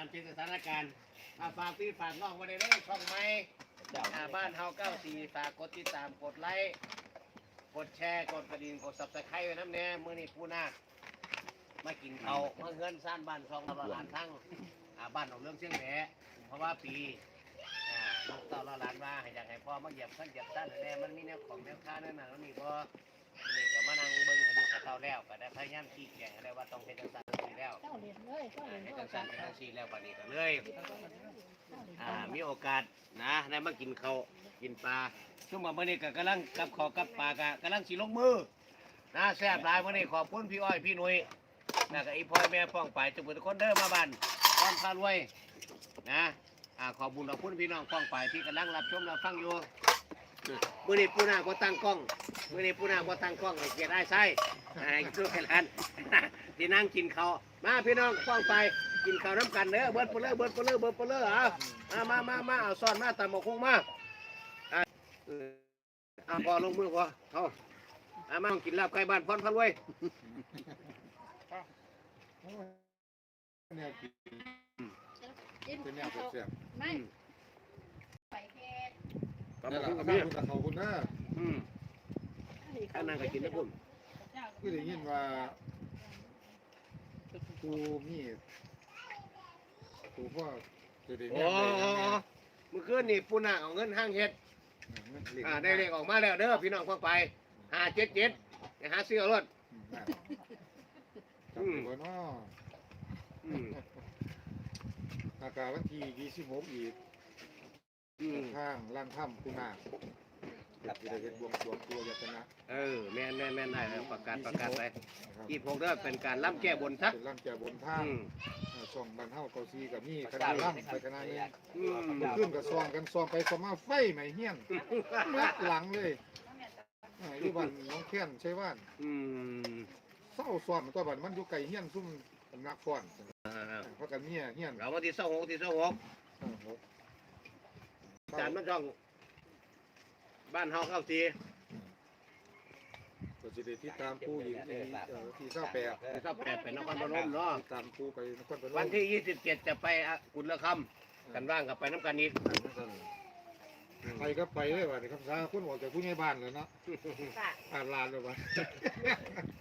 ามเป็นสถานการณ์อ่าฝากพี่ฝากน้องไว้ในเรื่องช่องไม้อ่าบ้านเฮาเก้าสี่ฝากกดติดตามกดไลค์กดแชร์กดกระดิ่งกดซับสไครต์ไว้น้ำแน่มื้อนี้ปูนาคมากินเขาวมาเงินซ่านบ้านช่องตลาดหลานทั้งอ่าบ้านของเรื่องเชียงแหนเพราะว่าปีอ่าลูกเต่าเราหลานว่าให้อยากให้พ่อมาเหยียบขั้นเหยียบซ่านแน่มันมีแนวของแนวค่าแน่นอนแล้วนี่พอ นี่ก็มานั่งเบิ่งให้ดูให้เต่าแล้วก็ได้พยายามชี้แจงให้ได้ว่าต้องเป็นจังซั่นจังซี่ แล้วเจ้าเรียนเลยเจ้าเรียนให้โทรจังศัซั่พนท์เป็นจังซี่แล้วบัดนี้ก็เลย อ่ามีโอกาสนะได้มากินเขาวกินปลาช่วงมื้อนี้ก็กำลังกับขอกับปลากะกำลังสิลงมือนะแซ่บหลายมื้อนี้ขอบคุณพี่อ้อยพี่หนุ่ยนะก็อีพ่อแม่ป้องไปทุกคนทุกคนเด้อมาบ้านป้อนพารวยนะอ่าขอบคุญขอบคุณพี่น้องป้องไปที่กำลังรับชมรับฟังอยู่มื้อนี้ปูนาก็ตั้งกล้องมื้อนี้ปูนาก็ตั้งกล้องให้เกียรติได้ใช่ให้ทุกท่าน ที่นั่งกินข้าวมาพี่น้องป้องไปกินข้าวน้ำกันเด้อเบิดเปลือเบิดเปลือเบิดเปลือเอามามามามาเอาซ่อนมาตามหมกคงมาอะเอออะพอลงมือพอเอาอะมากินลาบไก่บ้านพรพันไว้ยเนี่ยกินกินเป็นเนี่ยเสียบไม่ไปแค่ๆตามหมนี่กแหคละงกับข้าเมีวยคุณกับเขาคุณนะอืมข้างนั่งก็กินนะพุ่นก็ได้ยินว่า กูมีกูพ่อจะได้โอ้แม่ได้ยังไงเมื่อคืนนี่ปูน่ะเอาเงินห้างเฮ็ดอ่าได้เลขออกมาแล้วเด้อพี่น้องฟังไปห้าเจ็ดเจ็ดไปหาซื้อเอารถอืมจำได้บ่เนาะอืมอากาศวันที่26อีกอืมข้างล่างถ้ำคุณนา จะได้เฮ็ดบวงสรวงตัวยัตนะเออแม่นแม่นแม่นได้แล้วประกาศประกาศไปนะครับที่พงเด้อเป็นการล่ำแก้บนทักเป็นล่างแก่บนท่าอืมช่องบ้านเฮาเกาซีกับมีคณะล่ำไปคณะนี้อืมมื่อคืนก็ซองกันซองไปซองมาไฟไหมเฮี้ยนมัดหลังเลยอ่าอยู่บ้านน้องแค้นใช่ว่านอืมเศร้าซ้อมตัวบ้านมันอยู่ไกลเฮี้ยนซุ่มนักฟ้อนอ่าเพราะกันเมียเฮี้ยนเราวันที่เสาหกที่เสาหกอาหก จานมันช่อง บ้านเฮาเข้าทีก็สิได้ติดตามผู้หญิงที่เอ่อที่เศร้าแปดที่เสาแปดเป็นนครพนมเนาะติดตามผู้ไปนครพนมวันที่ยี่สิบเจ็ดจะไปอะกุลคำกันว่างกับไปน้ำกันอีกไปก็ไปเลยว่ะนี่คำสาคุณบอกจากผู้ใหญ่บ้านเลยเนาะอ่านลานเลยว่ะ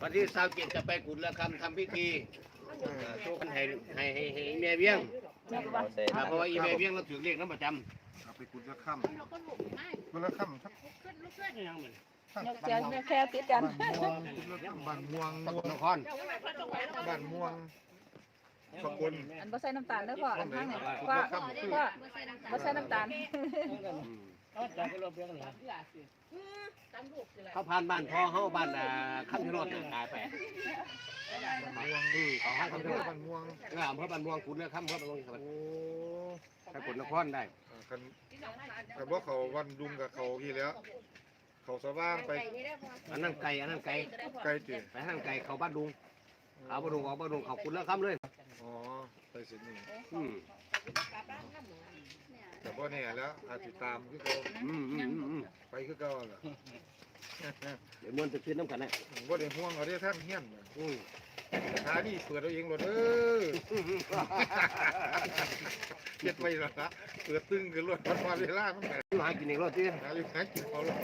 วันที่สาวเจ็ดจะไปกุลคำทำพิธีเอ่อโชว์กันให้ให้ให้ให้อีเมียเบี้ยงอ่าเพราะว่าอีเมียเบี้ยงเราถือเรียกน้ำประจ เอาไปกุดละค่เราก็ลุกไม่ำกุดละค่ำทักขึ้นลุกขึ้นำยังเหมือนยกแขนยกแค่ติดกันบ้านม่วงกุดละค่ำบ้านม่วงตะม่วกุงนครเจ้าไม่ต้องไปแล้วบ้านม่วงสกลอันบ่ใส่น้ำตาลเด้อพ่ออันข้างนี่พ่อพ่อบ่ใส่น้ำตาลอืมตามลูกสิแหละเขาผ่านบ้านพ่อเขาบ้านอ่าคำชะโนดเนี่ยตายไป ม่เขาให้อำเภโนอดบ้านม่วงเอออำเภอบ้านม่วงกุนเลคำอำเภอบ้านม่วงโอ้สกลนครได้อ่าคันแต่ว่าเขาวันดุงกับเขาที่แล้ว เขาสว่างไปอันนั้นไก่อันนั้นไก่ไกลติไปทางไก่เขาบ้านดุงเขาบ้านดุงออกบ้านดุงเขากุลคำเลย อ๋อไปสิหนี่งอืมแต่ว่าเนี่ยแล้วอาจติตามคือเขาอืมอืมอืมอืมไปคือเขาล่ะ เดี๋ยวมันจะขึ้นน้ำกันนะว่าได้ห่วงเอาได้ท่านเฮียนน่ะอืมหานี่เปิดเอาเองหมดเออเก็ดไว้และละเปิดตึงขึ้นรถวันวาเวลามันแบบหากินเองรถที่หาอยู่หากินเขาเลย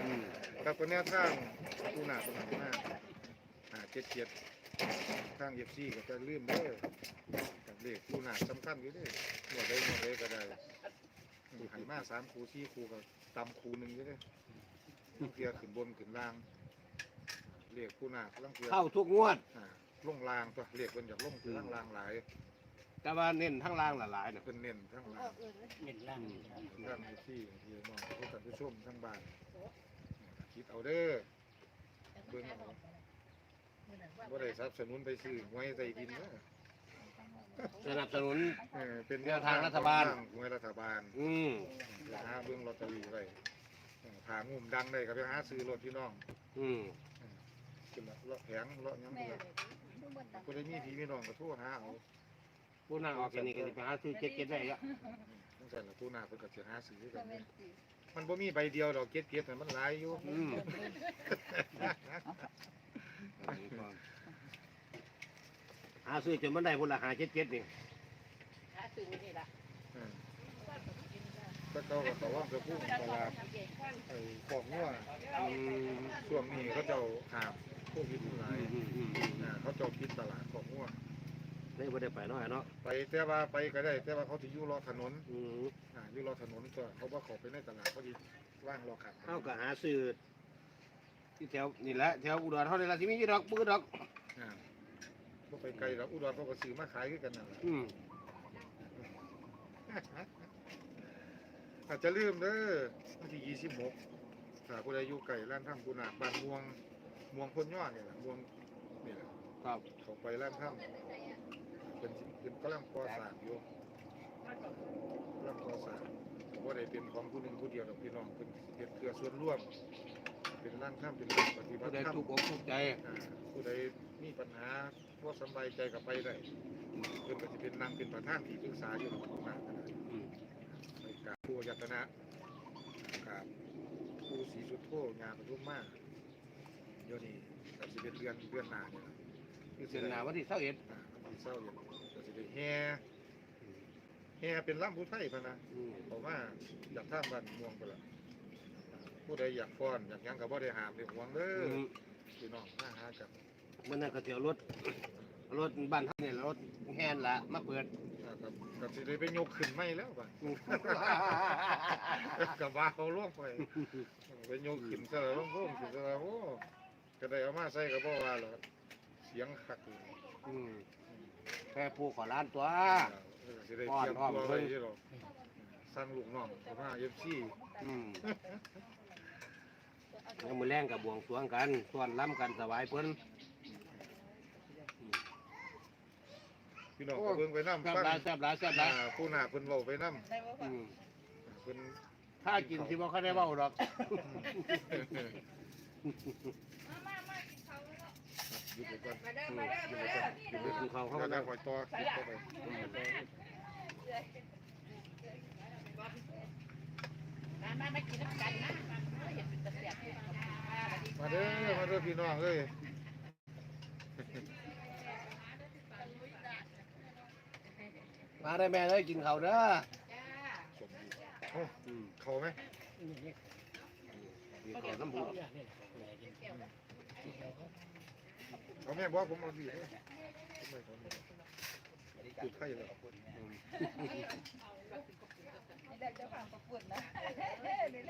อืมกับคนแนวทางผู้หนาคนหนาหน้าหาเจ็ดเจ็ดทางเอฟซีก็จะลืมเด้อกับเลขผู้หนาสำคัญอยู่เด้อหมดได้หมดได้ก็ได้ใหายมาสามคูสี่คูก็ตำคูหนึ่งอยู่เด้อ ลังเทียขึ้นบนขึ้นล่างเลขผู้หนาลังเทียเข้าทุกงวด อ่าลงล่างตัวเลขเป็นจากลงคือล่างล่างหลายแต่ว่าเน้นทั้งล่างหลายๆเนี่ยเป็นเน้นทั้งล่าง เน้นล่างทั้งเอฟซีที่น้องผู้กันผู้ชมทั้งบ้านคิดเอาเด้อเบิ่งเอาบ่ได้สนับสนุนไปซื้อหวยใต้ดินนะสนับสนุน เออเป็นแนวทางรัฐบาล หวยรัฐบาลอืมไปหาเบิ่งลอตเตอรี่ไว้ เออหางุ่มดังได้ก็ไปหาซื้อรถพี่น้องอืมขึ้นละเลาะแผงเลาะหยังนี่บ่ได้มีพี่มีน้องก็โทรหาเอาผู้นั่งออกจากนี่ก็จะไปหาซื้อเก็ตเก็ตได้ละจังซั่นล่ะผู้หน้าเพิ่นก็สิหาซื้อคือกันเนี่ยมันบ่มีใบเดียวดอกเก็ดเก็ดน่ะมันหลายอยู่อืมหหาซื้อจนมันได้พุ่นละหาเจ็ดเจ็ดนี่หาซื้อนี่ล่ะอืม ถ้าเขาก็เขาว่าจะพุ่งตลาดไอ้ของงัวอืมช่วงนี้เขาเจ้าหาบพวกนี้หลายอืมอืมอืมอ่าเขาเจ้าปิดตลาดของงัวได้บ่ได้ไปเนาะเนาะไปแต่ว่าไปก็ได้ แต่ว่าเขาจะอยู่รอถนนอืมอ่าอยู่รอถนนก็เขาว่าเขาไปในตลาดเขาจะว่างรอขับเฮาก็หาซื้อที่แถวนี่แหละแถวอุดรเฮานี่ล่ะสิมีอยู่ดอกปื้อดอกอ่าบ่ไปไกลแล้วอุดรเขาก็ซื้อมาขายคือกันนั่นแหละ อืมอาจจะลืมเด้อวันที่ยี่สิบหกถ้าผู้ใดอยู่ไกลร้านถ้ำกุนาบ้านม่วงม่วงพ้นยอดเนี่ยแหละม่วงนี่แหละครับเขาไปร้านถ้ำเป็นเป็นกำลังก่อสร้างอยู่กำลังก่อสร้างว่าได้เป็นของผู้หนึ่งผู้เดียวดอกพี่น้องเป็นเป็นเครือส่วนร่วม เป็นร้านถ้ำเป็นร้านปฏิบัผู้ติใดธรรมทุกข์อกทุกข์ใจอ่าผู้ใดมีปัญหาว่าสำบายใจกับไปได้เพิ่นก็จะเป็นนางเป็นประธานที่ปรึกษาอยู่หรอกมากนะอืมไปูยัตนะกราบผู้ศรีสุดโธงานปทุมมาเดี๋ยวนี้ก็จะเป็นเดือนเดือนหนาเนี่ยนะคือเดือนหนาวันที่21อ่าวันที่เศร้าเอย่างก็จะได้แห่แห่เป็นล่ำผู้ไทยพะนะอืมเพราะว่าอยากท่ามบ้านม่วงไปละผู้ใดอยากฟ้อนอยากยังกับบ่ได้หามได้หวงเด้อพี่น้องมาหากันมันนั่นก็เที่ยวรถรถบ้านเฮานี่ยรถแฮนละมาเปิด กับกับสิได้ไปยกขึ้นไม่แล้วบ้านกับว่าเขาล่วงไปไปโยกขึ้นซะแล้วล่วงพุ่งขึ้นซะแล้วโอ้ก็ได้เอามาใส่กับบ่ว่าหรอกเสียงคักอยู่อืมแค่ผู้ขอล้านตัว เออสิได้เตรียมตัวไว้ที่หรอกสั่งลูกน้องเอามาเอฟซีอืมยังมือแรงกับบวงสรวงกันส่วนล้ำกันสวายเพิ่น พี่น้องก็เบิ่งไปนำแซ่บฟังหลายแซ่บหลายแซ่บหลาอ่ายผู้หน้าเพิ่นเว้าไปนำอืมเพิ่นถ้ากินสิบ่ค่อยได้เว้าดอกหยุดไปก่อนมาเด้ออืมมาเด้อหยุดมาไปเด้ก่ออนเดี๋ยวกินข้าวเข้าเดี๋ยวแล้จะวคอยต่อคลิปเข้าไปมามามากินน้ำกันนะเห็นเป็นตะเสียบอยู่มาเด้อมาเด้อพี่น้องเอ้ย มาได้แม่เอ้กินข้าเด้อจ้าสมดีโอ้อืมเขาไหมกินข้าวน้ำบุญเขาแม่บอกผมเอาดีเลยทำไมเขาไม่จุดไข่เลยได้จ้าของประกวดนะเดี๋ย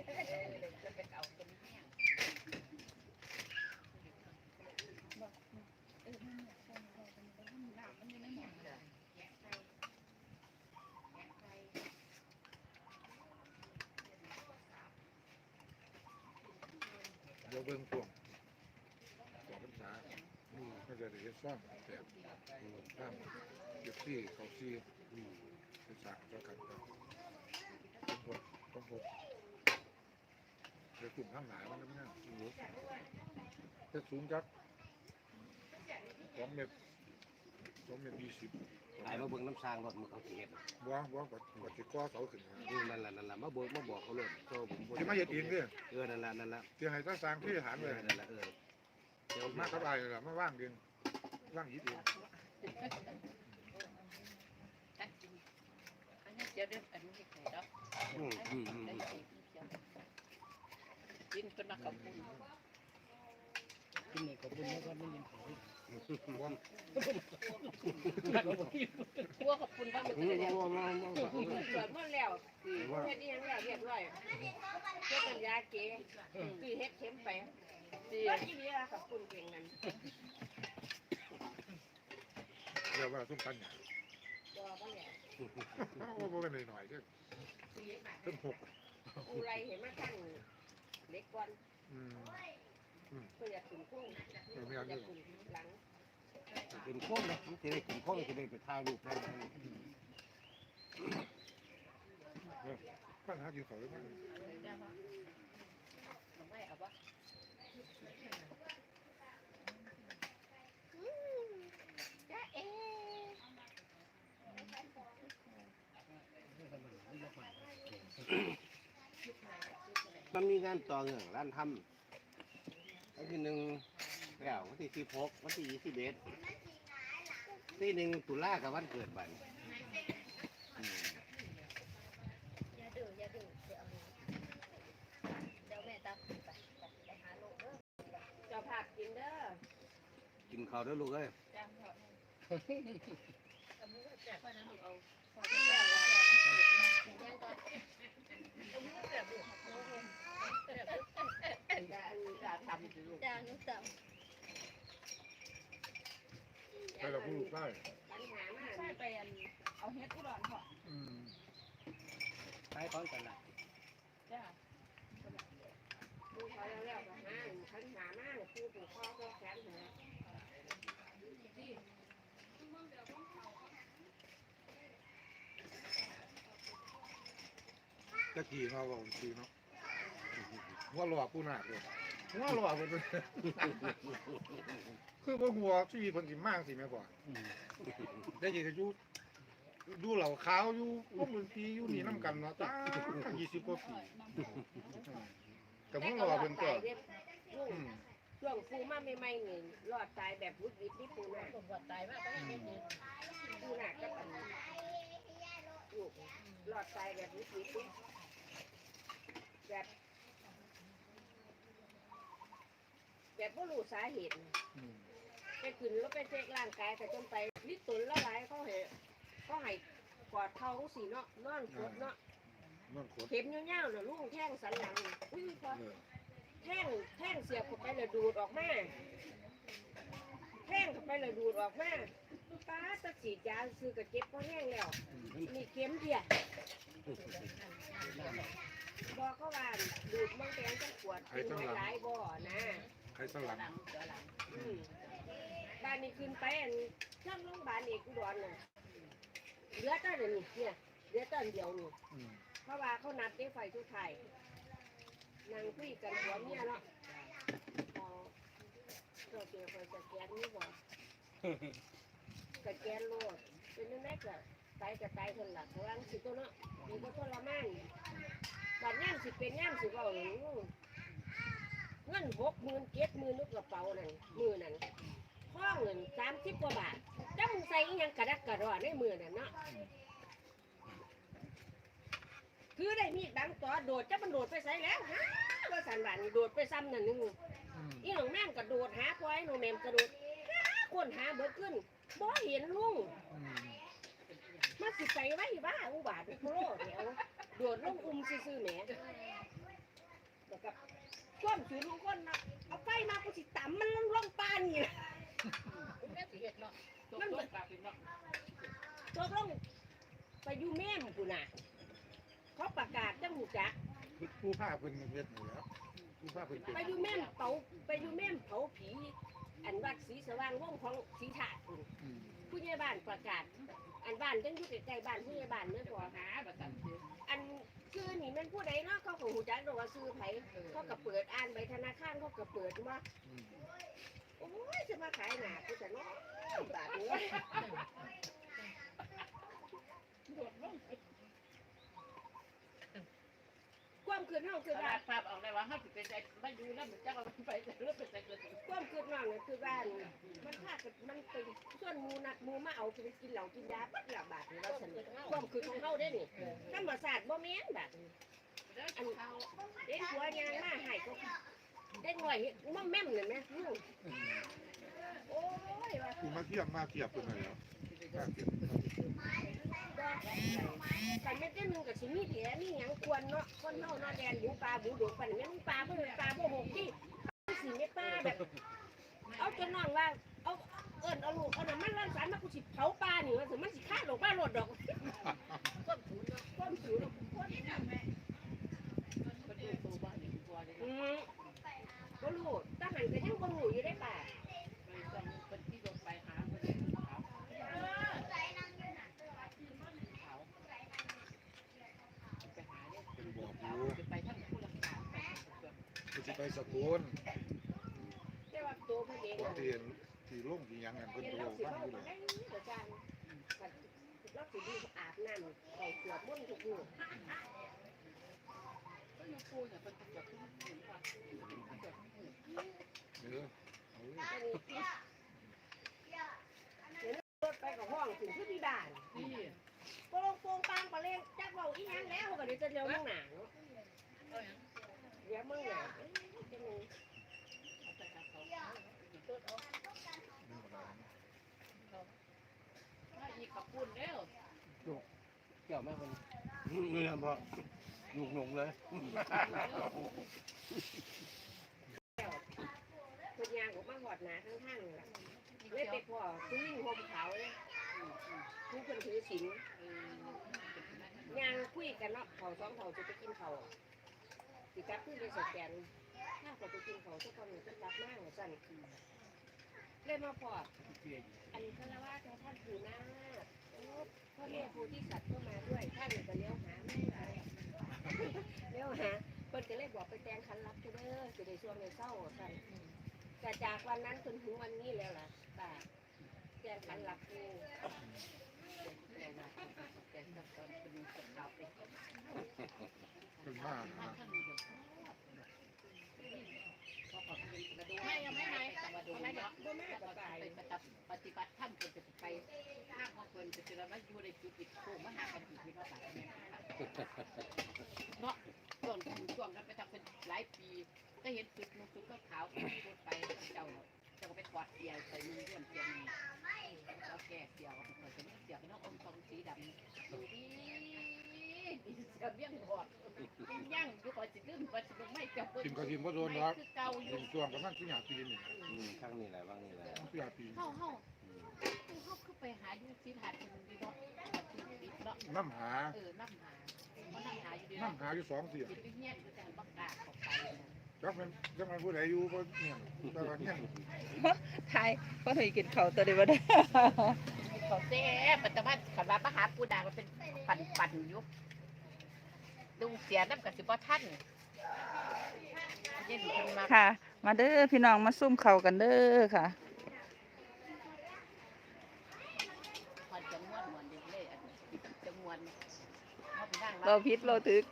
บิ่งพวงสองพรรษาอืมก็จะได้เห็นซ่อมแบบอืมข้ามเก็บซี่เขาซี่เป็นสามเท่ากันก็ต้องพกต้องพกเดี๋ยวกลุ่มข้างหลายมันก็ไม่น่าจะสูงจักสองเมตรสองเมตรยี่สิบ ไอ้มาเบิ่งน้ำสร้างรถมันเขาสิเฮ็ดว้าวว้าวกว่าก่ติดก้อเสาขึ้นมาอืมนั่นล่ะนั่นล่ะมาเบิ่งมาบอกเขาเลยโตผมบ่ที่มาเห็ดเองเด้อเออนั่นล่ะนั่นล่ะเที่ยงให้ตั้งสร้างที่ฐานเอเลอยนั่นล่ะเออเดี๋ยวมามากับไอ้ล่ะมาว่างเองว่างยิดเองอันนี้เดี๋ยวเดี๋ยวอันนี้ไข่ดอกอืมอืมอืมได้อืมสิกินค นมากับคุณว้าวพวกกับคุณบ้างมันอืจะมได้อืมอืมอืมอืมเกิดมาแล้วสิแค่นี้ยังแล้วเรียบร้อยเพื่อกันยาเก๋คือเฮ็ดเข็มไปสิที่นี่ล่ะกับคุณเก่งนั้นเรียกว่าส้มตันเนี่ยบ่บ่แล้วโอ้โหเป็นหน่อยๆเด้อต้นหกกูไรเห็นมาขั้นเล็กก่อนอืม เพื่ออยากขึ้นคุ้งเออไม่อาอเยากขึ้นหลังเป็นโค้งนะมันจะได้เป็นโค้งจะได้ไปถ่ายรูปได้ปัญหาอยู่เขาหรือเปล่าไม่เอาวะจ้าเอ๋มันมีงานต่อเงื่อนร้านทำ วันที่หนึ่งแล้ววันที่สิบหกวันที่ยี่สิบเอ็ดที่หนึ่งตุลากับวันเกิดบัดอืมอย่าดื้ออย่าดื้อเดี๋ยวเดี๋ยวแม่ตามไปไปหาลูกเด้อเจ้าภาพกินเด้อกินข้าวเด้อลูกเอ้ยจ้างเถอะยังก่อน จะจะทำสิลูกจ้าหนูตามให้เราพูดได้ปัญหามาใช่ไปอันเอาเฮ็ดอุดรพออืมไปพร้อมกันละจ้าดูเขาแล้วแล้วก็ห้างปัญหามากคือผูกคอก็แขนหัวตะกี้มาบอกทีเนาะ ว่าหลอกกูหนักเลยว่าหลอกมันเลยคือว่าหัวชีวิตเพิ่นสิมากสิแม่บ่ได้ยินก็อยูดูเหล่าขาวอยู่พวกมึงทีอยู่นี่นํกันเนาะจ้า20กว่าปีแต่พวกเราเพิ่นก็เรียบลูกอืมช่วงปูมาใหม่ๆนี่รอดตายแบบวุดวิดนี่ปูน่ะผมปวดตายมากก็ไม่เป็นปูน่ะก็ปันลูกรอดตายแบบวุดวิดนี่แบบ แบบบ่รู้สาเหตุอืมไปขึ้นแล้วไปเช็คร่างกายแต่จนไปลิตุนละลายเขาให้เขาให้กอดเท้าสีเนาะนอนกดเนาะนั่นขวดเข็มยาวๆน่ะลุงแท่งสันหลังอุ้ยพอเออแท่งแท่งเสียบเข้าไปเลยดูดออกมาแท่งเข้าไปเลยดูดออกมาป้าตะฉีดยาซื้อกระเจ็บก็แห้งแล้วอืมมีเข็มเดียวบอกเขาว่าดูดมังแตงจังขวดกินหลายๆบ่อนะใครสลับอืมบ้านนี้ขึ้นไปอันช่างโรงพยาบาลเอกอุดรน่ะเหลือแต่เดี๋ยวนี้เนี่ยเหลือแต่อันเดียวนี่อืมเพราะว่าเขานัดได้ไฟทุกไทยนางคุยกันหัวเมียเนาะอ๋อเราเจอไฟสแกนนี่บ่สแกนโลดเป็นนั่นแหละก็ตายก็ตายคนหลักกำลังสิตัวเนาะมีก็ทรมานบัดย่ามสิเป็นย่ามสิเบาหนู เงินหกหมื่นเจ็ดหมื่นลูกกระเป๋านั่นมือนั่นห้องเงินสามสิบกว่าบาทจ้ามึงใส่อิหยังกระดักกระดอในมือนั่นเนาะคือได้มีดบังต่อโดดจะมันโดดไปใส่แล้วฮะว่าสันหวานนี่โดดไปซ้ำนั่นนึงอืมอีหนองแม่งกระโดดหาควายหนองแมมกระโดดหาคนหาเบิดขึ้นบ่เห็นลุงอืมมาสิไปไว้บ้าอุบาทโคโลเดี๋ยวโดดลงอุ้มซื่อๆแหมแล้วก็ ก้มถือลุงก้นเนาะเอาไฟมากูสิต่ำมันลงลงปานนี่แม่สิเฮ็ดเนาะมันเหมือนตกลงไปอยู่แม่มกูน่ะเขาประกาศจังหูจักผู้ผ้าเพิ่นเฮ็ดนี่แหล้วผู้ผ้าเพิ่นเป็นไปอยู่แม่มเผาไปอยู่แม่มเผาผี อันวัดศรีสว่างวงของศรีถาดพุ่นอืมผู้ใหญ่บ้านประกาศ อันบ้านจังอยู่ใกล้ๆบ้านผู้ใหญ่บ้านเมื่อก่อนหาประกันอัน ชื่อนี่มันผู้ใดเนาะเขาของหูจักดอกว่าชื่อไผเขาก็เปิดอ่านใบธนาคารเขาก็เปิดว่าอืมโอ้ยจะมาขายหนากูจะเนาะบาทนี้ ความคืนห้องคือว่าภาพออกได้ว่าห้าสิบเป็นใจไม่ดูแล้วมันจะเอาไปแต่เรื่องเป็นใจเกิดความคืนน้องเนี่ยคือว่ามันพากันมันเป็นส่วนหมูนัดหมูมาเอาไปกินเหล้ากินยาปัดละบาทนี่เราสนิทความคืนของเขาได้นี่ธรรมศาสตร์บ่แม่นแบบนี้อันเด็กหัวยางมาให้ก็เด็กหน่อยมั่มแม่มเลยไหมลูกโอ้ยว่าผู้มาเทียบมาเทียบเพิ่นนั่นแหล้วมาเทียบกั นไม่ได้มึงกับสิมีแผลมีหยังควรเนาะคนเฮาเนาะแดนหมูปลาบูดูปันแม่นปลาเพิ่นปลาบ่หกที่สิไม่ปลาแบบเอาจนน้องว่าเอาเอิ้นเอาลูกเอาน้ำมันร้อนสารมากูสิเผาปลานี่ว่าสิมันสิฆ่าลงปลาโลดดอกก้มสูงเนาะก้มสูงเนาะอืมบ่รู้ทหารก็ยังบ่รู้อยู่ได้ป่า เป็นที่ลงไปหาคนขาว เพิ่นบอกอยู่ จะไปทั้งผู้รักษาไป เพิ่นสิ ไปสกลแต่ว่าตัวเพิ่นเองบ่น่ะที่เห็นที่ลงที่หยังนั่นเพิ่นเห็นโตเราสิฟังเว้าอยู่บ่เลยได้อาจารย์เราสิดูอาบน้ำเอาเสือมุ่นทุกมื้อก็ยังพูดเนี่ยเป็นแบบที่เหมือนว่าเออเอาเลยอันนี้เดี๋ยวนี้ตัวถไปกับห้องถึงที่บ้านนี่โปงโปงปางปลาเล่นจักเบาอีหยังแล้วก็เดี๋ยวจะเลี้ยวเมืองหนาเนาะ เลี้ยวเมืองหนาเอ้ยจะมีถ้าอีกกับปุ่นแล้วเกี่ยวไหมคนนี่นะพ่อหนุกหนุกเลยคนยางออกมาหอดหนาข้างๆนี่ล่ะเลยไปพ่อผู้หญิงห่มขาวเลยผู้คนถือศีลยางคุยกันเนาะเขาสองเขาจะไปกินเขาว สิกลับขึ้นไปสแกนถ้าเขาไปกินเขาทุกคนเนี่ยจะรับมากเหมือนกันเลยมาพออันนี้ก็แล้วว่าแต่ท่านถือหน้าโอ้พ่อแม่ผู้ที่สัตว์ก็มาด้วยท่านเนี่ยก็เลี้ยวหาไม่ได้เลี้ยวหาเพิ่นก็เลยบอกไปแตงคันรับเด้อจะได้ช่วงในเศร้ากันแต่จากวันนั้นจนถึงวันนี้แล้วล่ะป้าแจ้งขันหลักนี่เป็นมาหาไม่ ยังไม่ไหมแต่ว่าดูไม่เนาะบ่แม่ก็ตายไปฏิบัติธรรมเพิ่นจะไปห้างของเพิ่นจะเจอมาอยู่ในจุดอีกโค้งมาหากันอีกที่ว่าบาดเนี่ยเนาะช่วงช่วงกันไปทำเป็นหลายปี ก็เห็นจุดนุ่งจุดก็ขาวๆพูดไปเจ้าเจ้าก็ไปถอดเกียร์ใส่มือร่วนเกียร์นี่แล้วแก้เกียร์ว่าเปิดเป็นเกียร์เป็นน้องอมทองสีดำดูดีเสียเบี้ยงหอดย่าง อยู่ก่อนสิลืมว่าสิลงไม่จับกินกระทิมก็โดนไม่ครับคือเก่าอกิยู่นช่วงกันนั่งที่หยาปีนี่ข้างนี้แหละบ้างนี่แหละที่หยาปีเฮาเฮาเฮาคือไปหาอยู่ที่หาดมันดีเนาะน้ำหาเออน้ำหาเพราะน้ำหาอยู่ดีน้ำหาอยู่สองเสียกินไปเงี้ยก็แต่บักกาเข้าไปจักมันจักมันผู้ใดอยู่บ่เนี่ยแต่ว่าเนี่ยทายก็ถอยกินเขาตัวเดียวได้เขาเซ่ปัจจุบันขันว่ามาหาปูดามันเป็นปั่นปั่นยู่ดูเสียน้ำกับสิบ่ท่าน ค่ะ มาเด้อพี่น้องมาซุ่มเขากันเด้อค่ะเราพิษเราถึก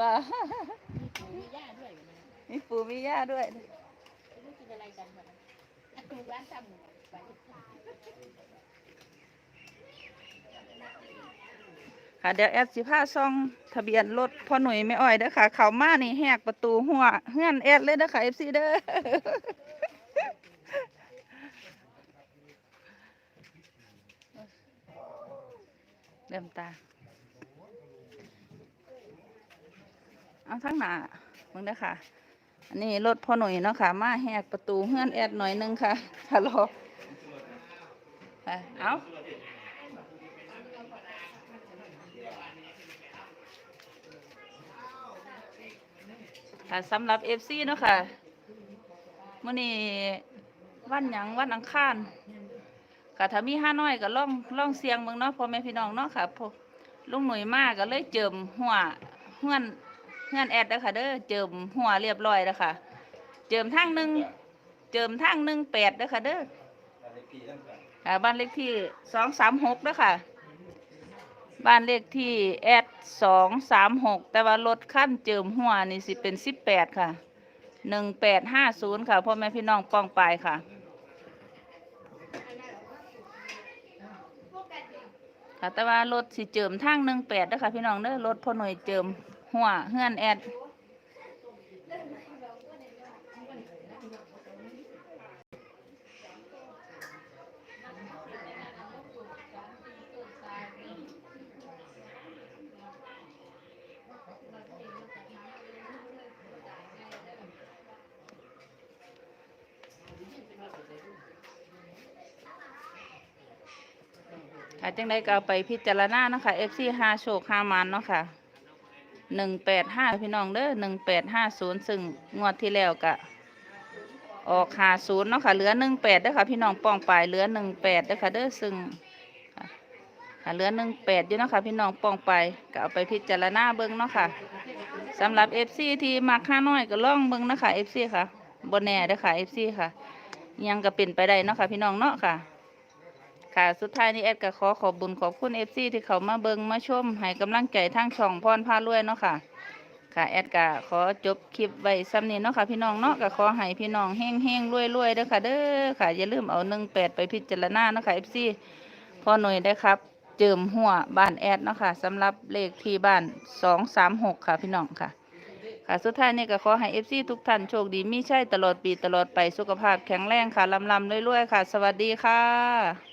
ว่ามีปูมีหญ้าด้วยกันนะมีปู่มีย่าด้วย ไม่รู้กินอะไรกันบ้างอันนี้ร้านทำไป ค่ะเดี๋ยวแอดสิพาซองทะเบียนรถพ่อหนุ่ยไม่อ้อยเด้อค่ะ เขามานี่แหกประตูหัวเฮือนแอดเลยเด้อค่ะ FC เด้อเริ่มตา เอาทั้งหน้ามึงเด้อค่ะ อันนี้รถพ่อหนุ่ยเนาะค่ะ มาแหกประตูเฮือนแอดหน่อยหนึงค่ะฮัลโหลค่ะเอา ค่ะสำหรับ FC เนาะค่ะมื้อนี้วันหยังวันอังคารก็ถ้ามีห้าน้อยก็ล่องล่องเสียงเบิ่งเนาะพ่อแม่พี่น้องเนาะค่ะพอลุงหน่วยมากก็เลยเจิมหัวเฮือนเฮือนแอดเด้อค่ะเด้อเจิมหัวเรียบร้อยแล้วค่ะเจิมทางหนึ่งเจิมทางหนึ่งแปดเด้อค่ะเด้อบ้านเลขที่สองสามหกเด้อค่ะ บ้านเลขที่แอดสองสามหกแต่ว่ารถขั้นเจิมหัวนี่สิเป็นสิบแปดค่ะหนึ่งแปดห้าศูนย์ค่ะพ่อแม่พี่น้องป้องไปค่ะ ค่ะแต่ว่ารถสิเจิมทางหนึ่งแปดนะคะพี่น้องเด้อรถพ่อหน่วยเจิมหัวเฮือนแอด ค่ะจังใดก็เอาไปพิจารณาเนาะคะ FC ห้าโชคห้ามันเนาะค่ะหนึ่งแปดห้าพี่น้องเด้อหนึ่งแปดห้าศูนย์ซึ่งงวดที่แล้วก็ออกหาศูนย์เนาะค่ะเหลือหนึ่งแปดเด้อค่ะพี่น้องป้องปลายเหลือหนึ่งแปดเด้อค่ะเด้อซึ่งค่ะเหลือหนึ่งแปดอยู่เนาะค่ะพี่น้องป้องปลายก็เอาไปพิจารณาเบิ่งเนาะค่ะสำหรับ FC ที่มักห้าน้อยก็ล่องเบิ่งเนาะค่ะ FC ค่ะบนแน่เด้อค่ะ FC ค่ะ ยังก็เป็นไปได้เนาะค่ะพี่น้องเนาะค่ะ ค่ะ สุดท้ายนี้แอดก็ขอขอบบุญขอบคุณเอฟซีที่เขามาเบิงมาชมให้กำลังใจทางช่องพรพารวยเนาะค่ะ ค่ะแอดกะขอจบคลิปไว้ซ้ำนี้เนาะค่ะพี่น้องเนาะก็ขอให้พี่น้องเฮงเฮงรวยรวยเด้อค่ะเด้อค่ะอย่าลืมเอาหนึ่งแปดไปพิจารณาเนาะค่ะเอฟซีพอหน่วยได้ครับ เจิมหัวบ้านแอดเนาะค่ะสำหรับเลขที่บ้านสองสามหกค่ะพี่น้องค่ะค่ะสุดท้ายนี่ก็ขอให้เอฟซีทุกท่านโชคดีมีใช่ตลอดปีตลอดไปสุขภาพแข็งแรงค่ะลำลำรวยๆค่ะ สวัสดีค่ะ